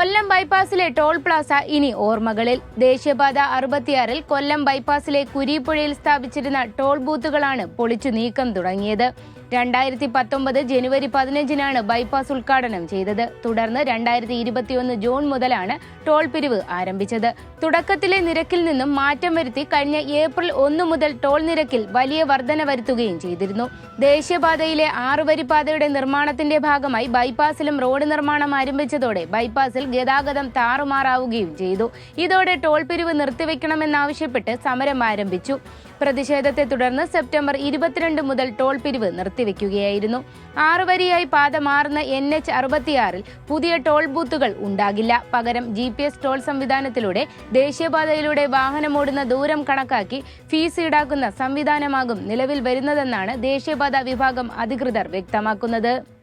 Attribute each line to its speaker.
Speaker 1: കൊല്ലം ബൈപ്പാസിലെ toll Plaza ഇനി ഓർമ്മകളിൽ. ദേശീയപാത അറുപത്തിയാറിൽ കൊല്ലം ബൈപ്പാസിലെ കുരീപ്പുഴയിൽ സ്ഥാപിച്ചിരുന്ന ടോൾ ബൂത്തുകളാണ് പൊളിച്ചു നീക്കം തുടങ്ങിയത്. രണ്ടായിരത്തി പത്തൊമ്പത് ജനുവരി പതിനഞ്ചിനാണ് ബൈപ്പാസ് ഉദ്ഘാടനം ചെയ്തത്. തുടർന്ന് രണ്ടായിരത്തി ഇരുപത്തിയൊന്ന് ജൂൺ മുതലാണ് ടോൾ പിരിവ് ആരംഭിച്ചത്. തുടക്കത്തിലെ നിരക്കിൽ നിന്നും മാറ്റം വരുത്തി കഴിഞ്ഞ ഏപ്രിൽ ഒന്ന് മുതൽ ടോൾ നിരക്കിൽ വലിയ വർധന വരുത്തുകയും ചെയ്തിരുന്നു. ദേശീയപാതയിലെ ആറുവരിപാതയുടെ നിർമ്മാണത്തിന്റെ ഭാഗമായി ബൈപ്പാസിലും റോഡ് നിർമ്മാണം ആരംഭിച്ചതോടെ ബൈപ്പാസിൽ ഗതാഗതം താറുമാറാവുകയും ചെയ്തു. ഇതോടെ ടോൾ പിരിവ് നിർത്തിവെക്കണമെന്നാവശ്യപ്പെട്ട് സമരം ആരംഭിച്ചു. പ്രതിഷേധത്തെ തുടർന്ന് സെപ്റ്റംബർ ഇരുപത്തിരണ്ട് മുതൽ ടോൾ പിരിവ് നിർത്തിവെക്കുകയായിരുന്നു. ആറുവരിയായി പാത മാറുന്ന എൻ എച്ച് അറുപത്തിയാറിൽ പുതിയ ടോൾ ബൂത്തുകൾ ഉണ്ടാകില്ല. പകരം ജി പി എസ് ടോൾ സംവിധാനത്തിലൂടെ ദേശീയപാതയിലൂടെ വാഹനമോടുന്ന ദൂരം കണക്കാക്കി ഫീസ് ഈടാക്കുന്ന സംവിധാനമാകും നിലവിൽ വരുന്നതെന്നാണ് ദേശീയപാത വിഭാഗം അധികൃതർ വ്യക്തമാക്കുന്നത്.